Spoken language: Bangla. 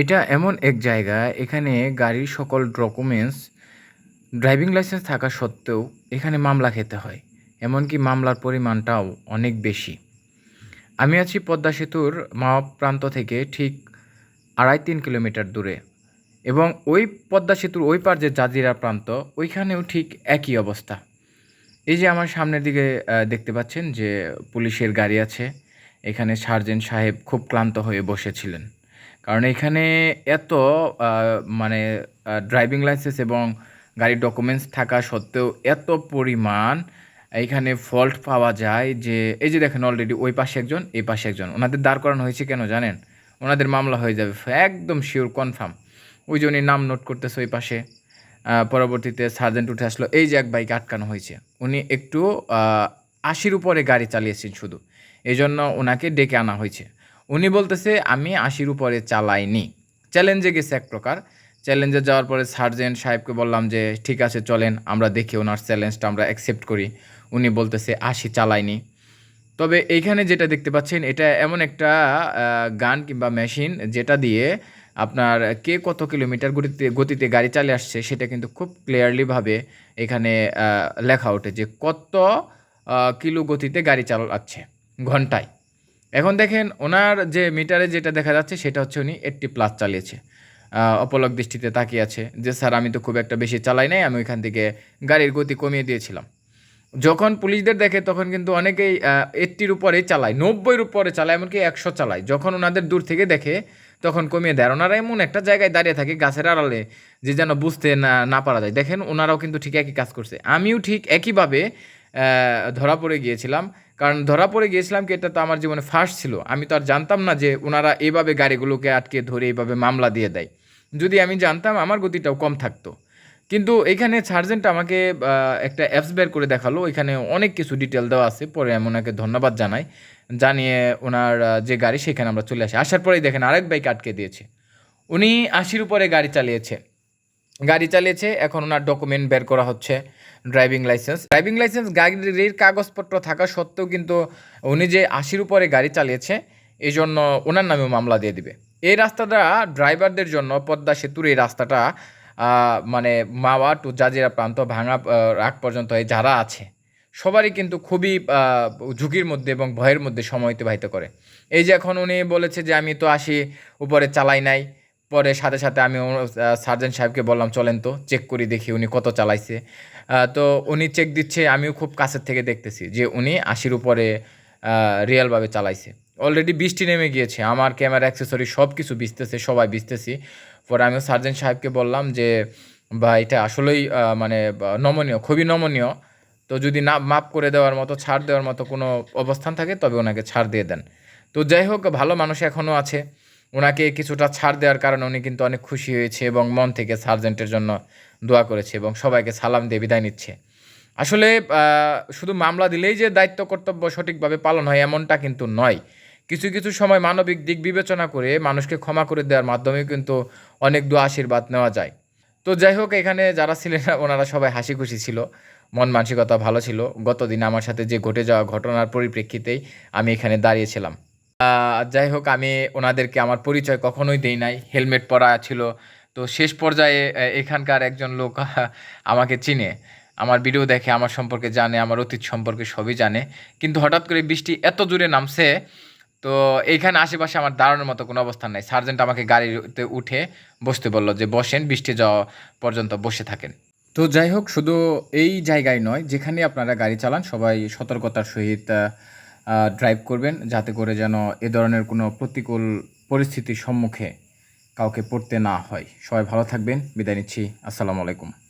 এটা এমন এক জায়গা, এখানে গাড়ির সকল ডকুমেন্টস ড্রাইভিং লাইসেন্স থাকা সত্ত্বেও এখানে মামলা খেতে হয়। এমনকি মামলার পরিমাণটাও অনেক বেশি। আমি আছি পদ্মা সেতুর মাওয়া প্রান্ত থেকে ঠিক আড়াই তিন কিলোমিটার দূরে। এবং ওই পদ্মা সেতুর ওই পার যে জাজিরা প্রান্ত, ওইখানেও ঠিক একই অবস্থা। এই যে আমার সামনের দিকে দেখতে পাচ্ছেন যে পুলিশের গাড়ি আছে। এখানে সার্জেন্ট সাহেব খুব ক্লান্ত হয়ে বসেছিলেন। কারণ এখানে এত মানে ড্রাইভিং লাইসেন্স এবং গাড়ির ডকুমেন্টস থাকা সত্ত্বেও এত পরিমাণ এইখানে ফল্ট পাওয়া যায় যে, এই যে দেখেন অলরেডি ওই পাশে একজন, এই পাশে একজন। ওনাদের দাঁড় করানো হয়েছে কেন জানেন? ওনাদের মামলা হয়ে যাবে, একদম শিওর কনফার্ম ওই উনি নাম নোট করতেছে ওই পাশে। পরবর্তীতে সার্জেন্ট উঠে আসলো, এই যে এক বাইক আটকানো হয়েছে। উনি একটু আশির উপরে গাড়ি চালিয়েছেন শুধু। এই জন্য ওনাকে ডেকে আনা হয়েছে। উনি বলতেছে, আমি আশির উপরে চালাইনি। চ্যালেঞ্জে গেছে এক প্রকার। চ্যালেঞ্জে যাওয়ার পরে সার্জেন্ট সাহেবকে বললাম যে, ঠিক আছে, চলেন, আমরা দেখি ওনার চ্যালেঞ্জটা আমরা অ্যাকসেপ্ট করি। উনি বলতেছে, আশি চালাইনি। তবে এইখানে যেটা দেখতে পাচ্ছেন, এটা এমন একটা গান কিংবা মেশিন যেটা দিয়ে আপনার কে কত কিলোমিটার গতিতে গতিতে গাড়ি চালিয়ে আসছে, সেটা কিন্তু খুব ক্লিয়ারলিভাবে এখানে লেখা ওঠে যে কত কিলো গতিতে গাড়ি চালাচ্ছে, ঘন্টায়। এখন দেখেন ওনার যে মিটারে যেটা দেখা যাচ্ছে, সেটা হচ্ছে উনি এইট্টি প্লাস চালিয়েছে। অপলক দৃষ্টিতে তাকিয়ে আছে যে, স্যার, আমি তো খুব একটা বেশি চালাই নাই, আমি ওইখান থেকে গাড়ির গতি কমিয়ে দিয়েছিলাম। যখন পুলিশদের দেখে, তখন কিন্তু অনেকেই এইট্টির উপরে চালায়, নব্বইয়ের উপরে চালায়, এমনকি একশো চালায়। যখন ওনাদের দূর থেকে দেখে, তখন কমিয়ে দেয়। ওনারা এমন একটা জায়গায় দাঁড়িয়ে থাকে, গাছের আড়ালে, যে যেন বুঝতে না না পারা যায়। দেখেন, ওনারাও কিন্তু ঠিক একই কাজ করছে। আমিও ঠিক একইভাবে ধরা পড়ে গিয়েছিলাম। কারণ ধরা পড়ে গিয়েছিলাম কি, এটা তো আমার জীবনে ফার্স্ট ছিল। আমি তো আর জানতাম না যে ওনারা এইভাবে গাড়িগুলোকে আটকে ধরে এইভাবে মামলা দিয়ে দেয়। যদি আমি জানতাম, আমার গতিটাও কম থাকতো। কিন্তু এখানে সার্জেন্ট আমাকে একটা অ্যাপস বের করে দেখাল। এখানে অনেক কিছু ডিটেল দেওয়া আছে। পরে আমি ওনাকে ধন্যবাদ জানাই। জানিয়ে ওনার যে গাড়ি, সেখানে আমরা চলে আসি। আসার পরেই দেখেন আরেক বাইক আটকে দিয়েছে। উনি আশির উপরে গাড়ি চালিয়েছে। গাড়ি চালিয়েছে, এখন ওনার ডকুমেন্ট বের করা হচ্ছে ড্রাইভিং লাইসেন্স ড্রাইভিং লাইসেন্স গাড়ির কাগজপত্র থাকা সত্ত্বেও কিন্তু উনি যে আশির উপরে গাড়ি চালিয়েছে এই জন্য ওনার নামেও মামলা দিয়ে দিবে। এই রাস্তাটা ড্রাইভারদের জন্য পদ্মা সেতুর এই রাস্তাটা মানে মাওয়া টু জাজিরা প্রান্ত ভাঙা আগ পর্যন্ত যারা আছে, সবারই কিন্তু খুবই ঝুঁকির মধ্যে এবং ভয়ের মধ্যে সময় অতিবাহিত করে। এই যে এখন উনি বলেছে যে আমি তো আসি উপরে চালাই নাই পরে সাথে সাথে আমি সার্জেন্ট সাহেবকে বললাম, চলেন তো চেক করি দেখি উনি কত চালাইছে। তো উনি চেক দিচ্ছে, আমিও খুব কাছের থেকে দেখতেছি যে উনি আশির উপরে রিয়েলভাবে চালাইছে। অলরেডি বৃষ্টি নেমে গিয়েছে, আমার ক্যামেরা অ্যাক্সেসরি সব কিছু ভিজতেছে, সবাই ভিজতেছি। পরে আমিও সার্জেন্ট সাহেবকে বললাম যে বা এটা আসলেই মানে নমনীয়, খুবই নমনীয়। তো যদি না মাপ করে দেওয়ার মতো, ছাড় দেওয়ার মতো কোনো অবস্থান থাকে, তবে ওনাকে ছাড় দিয়ে দেন। তো যাই হোক, ভালো মানুষ এখনও আছে। ওনাকে কিছুটা ছাড় দেওয়ার কারণে উনি কিন্তু অনেক খুশি হয়েছে এবং মন থেকে সার্জেন্টের জন্য দোয়া করেছে এবং সবাইকে সালাম দিয়ে বিদায় নিচ্ছে। আসলে শুধু মামলা দিলেই যে দায়িত্ব, কর্তব্য সঠিকভাবে পালন হয় এমনটা কিন্তু নয়। কিছু কিছু সময় মানবিক দিক বিবেচনা করে মানুষকে ক্ষমা করে দেওয়ার মাধ্যমে কিন্তু অনেক দোয়া আশীর্বাদ নেওয়া যায়। তো যাই হোক, এখানে যারা ছিলেন, ওনারা সবাই হাসি খুশি ছিল, মন মানসিকতা ভালো ছিল। গতদিন আমার সাথে যে ঘটে যাওয়া ঘটনার পরিপ্রেক্ষিতেই আমি এখানে দাঁড়িয়েছিলাম। যাই হোক, আমি ওনাদেরকে আমার পরিচয় কখনোই দেই নাই। হেলমেট পরা ছিল। তো শেষ পর্যায়ে এখানকার একজন লোক আমাকে চিনে। আমার ভিডিও দেখে, আমার সম্পর্কে জানে, আমার অতীত সম্পর্কে সবই জানে। কিন্তু হঠাৎ করে বৃষ্টি এত জোরে নামছে, তো এইখানে আশেপাশে আমার দাঁড়ানোর মতো কোনো অবস্থান নাই। সার্জেন্ট আমাকে গাড়িতে উঠে বসতে বলল যে, বসেন, বৃষ্টি যাওয়া পর্যন্ত বসে থাকেন। তো যাই হোক, শুধু এই জায়গায় নয়, যেখানে আপনারা গাড়ি চালান, সবাই সতর্কতার সহিত ড্রাইভ করবেন যাতে করে যেন এ ধরনের কোনো প্রতিকূল পরিস্থিতির সম্মুখে কাউকে পড়তে না হয়। সবাই ভালো থাকবেন। বিদায় নিচ্ছি। আসসালামু আলাইকুম।